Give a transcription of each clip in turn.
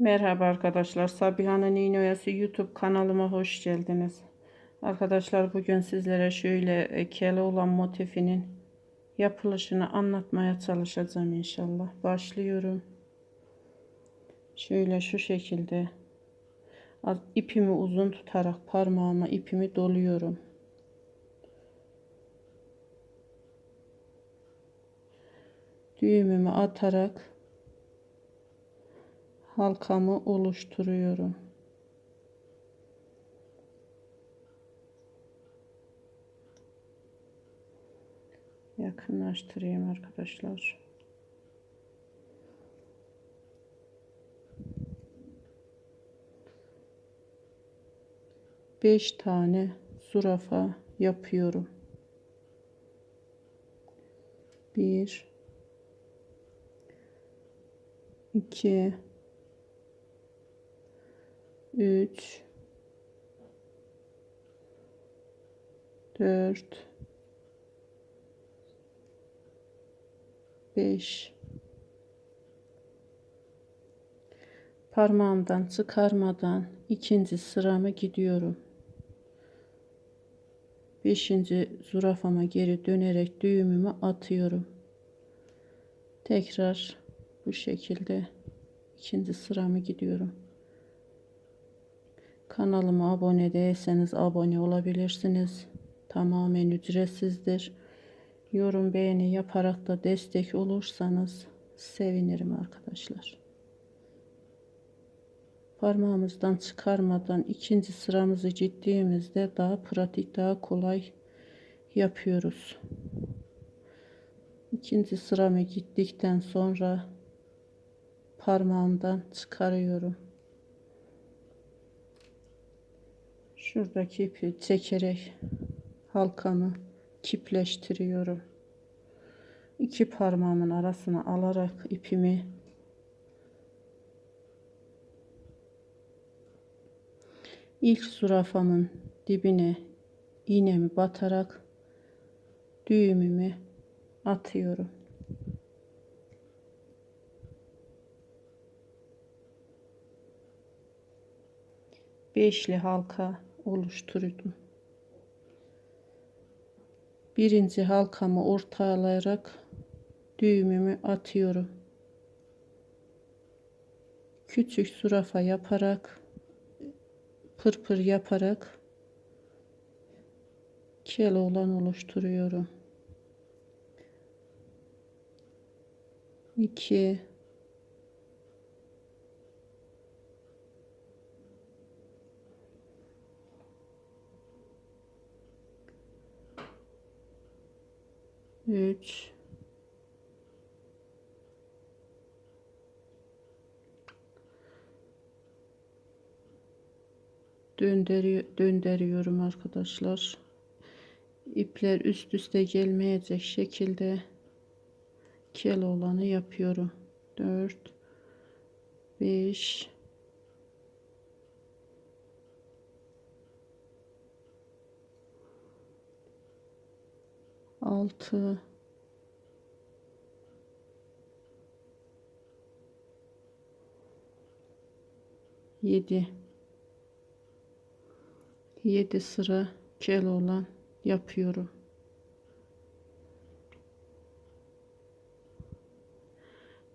Merhaba arkadaşlar. Sabiha'nın İğne Oyası YouTube kanalıma hoş geldiniz. Arkadaşlar bugün sizlere şöyle e, kele olan motifinin yapılışını anlatmaya çalışacağım inşallah. Başlıyorum. Şöyle şu şekilde ipimi uzun tutarak parmağıma ipimi doluyorum. Düğümümü atarak halkamı oluşturuyorum. Yakınlaştırayım arkadaşlar. Beş tane zürafa yapıyorum. Bir, iki, üç, dört, beş. Parmağımdan çıkarmadan ikinci sıramı gidiyorum. Beşinci zürafama geri dönerek düğümümü atıyorum. Tekrar bu şekilde ikinci sıramı gidiyorum. Kanalıma abone değilseniz abone olabilirsiniz. Tamamen ücretsizdir. Yorum beğeni yaparak da destek olursanız sevinirim arkadaşlar. Parmağımızdan çıkarmadan ikinci sıramızı ciddiğimizde daha pratik daha kolay yapıyoruz. İkinci sıramı gittikten sonra parmağımdan çıkarıyorum. Şuradaki ipi çekerek halkamı kipleştiriyorum. İki parmağımın arasına alarak ipimi ilk zürafamın dibine iğnemi batarak düğümümü atıyorum. Beşli halka oluşturdum. Birinci halkamı ortalayarak düğümümü atıyorum. Küçük zürafa yaparak pırpır yaparak keloğlan oluşturuyorum. 2 3 döndürüyor, döndürüyorum arkadaşlar. İpler üst üste gelmeyecek şekilde kel olanı yapıyorum. 4 5 6 7 7 sıra kel olan yapıyorum.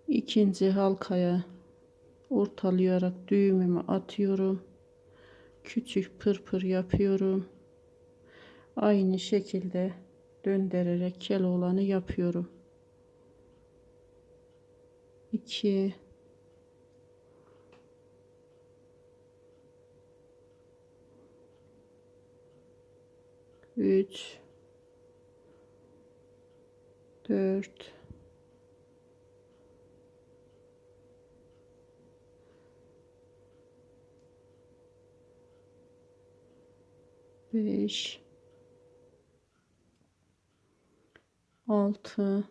İkinci halkaya ortalayarak düğümümü atıyorum. Küçük pırpır yapıyorum. Aynı şekilde döndürerek kel olanı yapıyorum. 2 3 4 5 6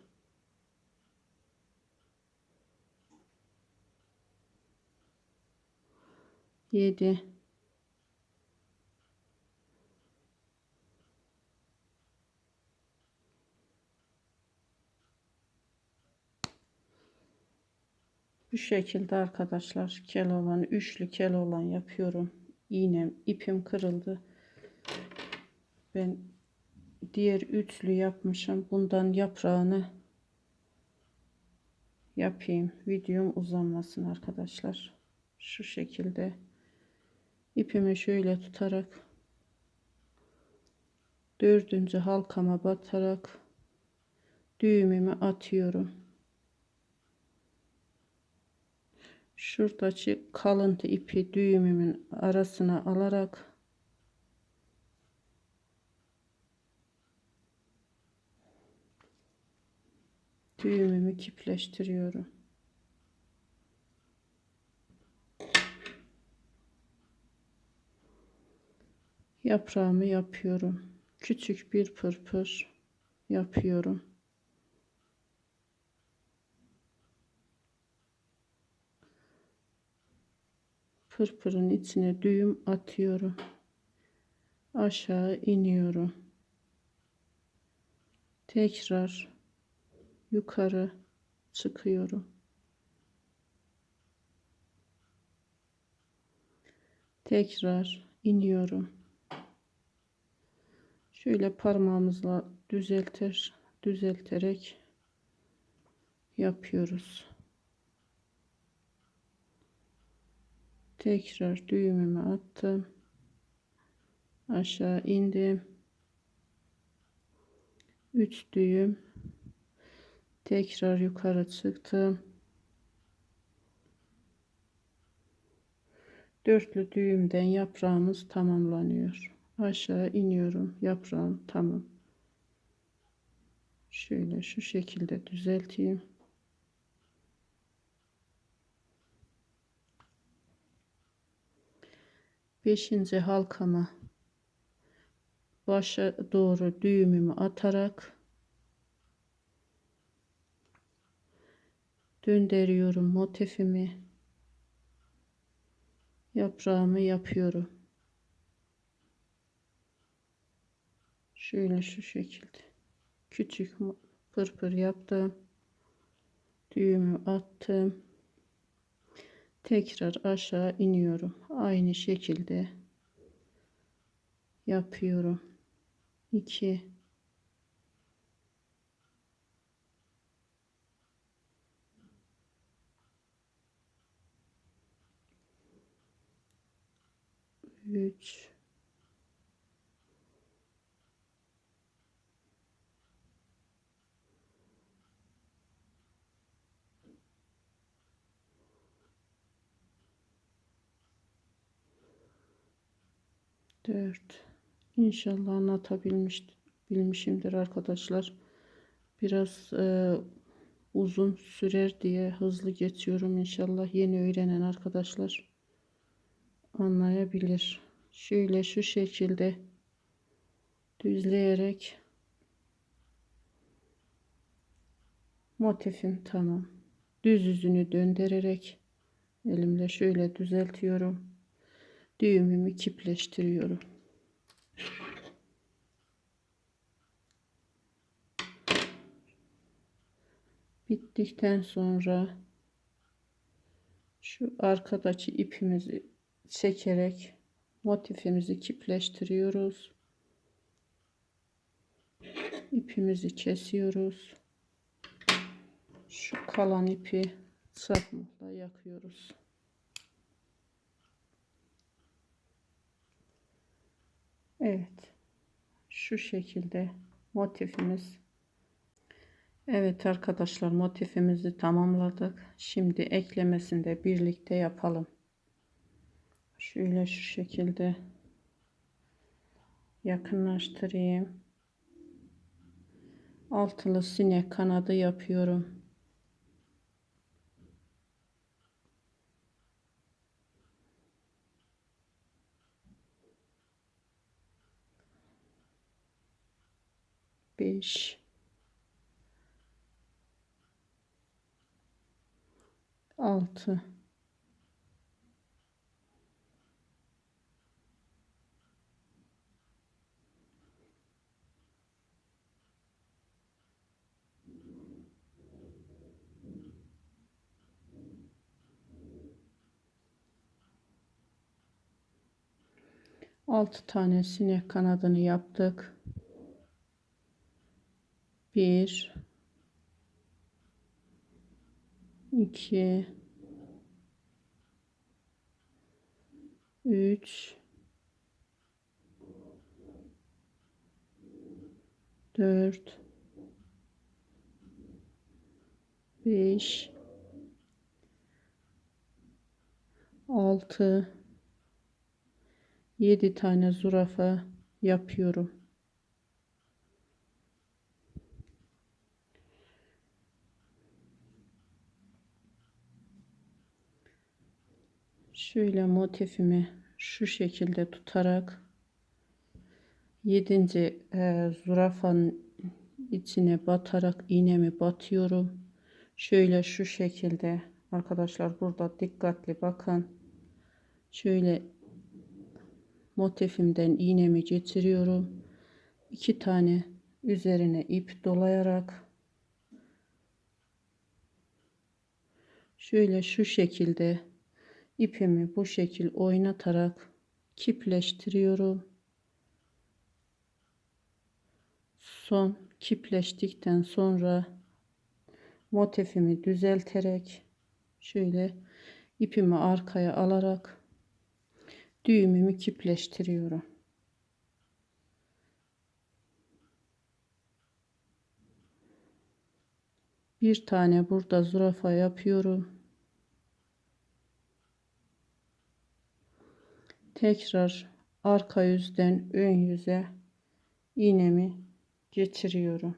7 5 Bu şekilde arkadaşlar kel olan üçlü kel olan yapıyorum. İğnem ipim kırıldı. Ben diğer üçlü yapmışım. Bundan yaprağını yapayım. Videom uzanmasın arkadaşlar. Şu şekilde ipimi şöyle tutarak dördüncü halkama batarak düğümümü atıyorum. Şuradaki kalıntı ipi düğümümün arasına alarak düğümümü kipleştiriyorum. Yaprağımı yapıyorum. Küçük bir pırpır yapıyorum. Pırpırın içine düğüm atıyorum. Aşağı iniyorum. Tekrar yukarı çıkıyorum. Tekrar iniyorum. Şöyle parmağımızla düzeltir, düzelterek yapıyoruz. Tekrar düğümümü attım. Aşağı indim. 3 düğüm tekrar yukarı çıktım. Dörtlü düğümden yaprağımız tamamlanıyor. Aşağı iniyorum. Yaprağım tamam. Şöyle şu şekilde düzelteyim. Beşinci halkama başa doğru düğümümü atarak döndürüyorum motifimi. Yaprağımı yapıyorum. Şöyle şu şekilde. Küçük pırpır yaptım. Düğümü attım. Tekrar aşağı iniyorum. Aynı şekilde yapıyorum. 2 3 4 İnşallah anlatabilmiş bilmişimdir arkadaşlar. Biraz e, uzun sürer diye hızlı geçiyorum inşallah yeni öğrenen arkadaşlar anlayabilir. Şöyle şu şekilde düzleyerek motifim tamam. Düz yüzünü döndürerek elimle şöyle düzeltiyorum. Düğümümü kipleştiriyorum. Bittikten sonra şu arkadaki ipimizi çekerek motifimizi kipleştiriyoruz. İpimizi kesiyoruz. Şu kalan ipi çakmakla yakıyoruz. Evet. Şu şekilde motifimiz. Evet arkadaşlar motifimizi tamamladık. Şimdi eklemesini de birlikte yapalım. Şöyle şu şekilde yakınlaştırayım. Altılı sinek kanadı yapıyorum. Beş. Altı. 7 6 tane sinek kanadını yaptık. 1 2 3 4 5 6 7 tane zürafa yapıyorum. Şöyle motifimi şu şekilde tutarak 7. E, zürafanın içine batarak iğnemi batıyorum. Şöyle şu şekilde arkadaşlar burada dikkatli bakın. Şöyle motifimden iğnemi geçiriyorum. iki tane üzerine ip dolayarak şöyle şu şekilde ipimi bu şekil oynatarak kipleştiriyorum. Son kipleştikten sonra motifimi düzelterek şöyle ipimi arkaya alarak düğümümü kipleştiriyorum. Bir tane burada zürafa yapıyorum. Tekrar arka yüzden ön yüze iğnemi geçiriyorum.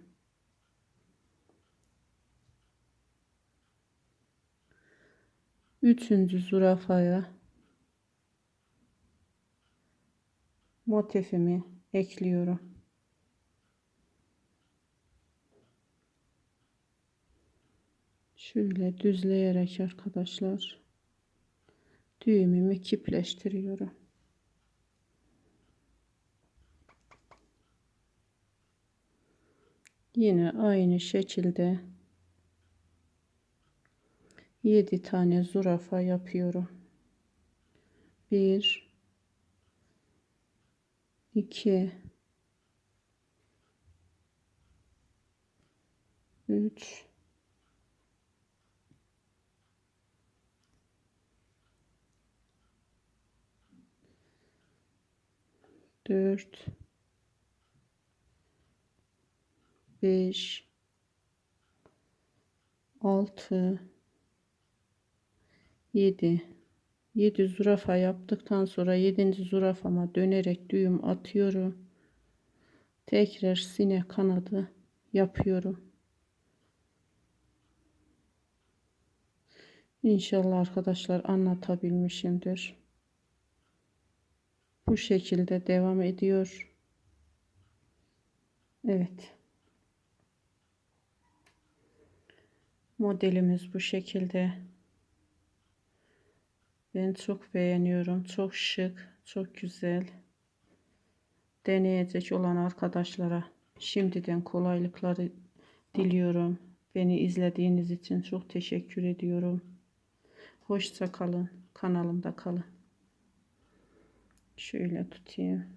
Üçüncü zürafaya motifimi ekliyorum. Şöyle düzleyerek arkadaşlar düğümümü kipleştiriyorum. Yine aynı şekilde 7 tane zürafa yapıyorum. 1 2 3 4 5 6 7 7 zürafa yaptıktan sonra 7. zürafama dönerek düğüm atıyorum. Tekrar sinek kanadı yapıyorum. İnşallah arkadaşlar anlatabilmişimdir. Bu şekilde devam ediyor. Evet. Modelimiz bu şekilde. Ben çok beğeniyorum. Çok şık, çok güzel. Deneyecek olan arkadaşlara şimdiden kolaylıkları diliyorum. Beni izlediğiniz için çok teşekkür ediyorum. Hoşça kalın. Kanalımda kalın. Şöyle tutayım.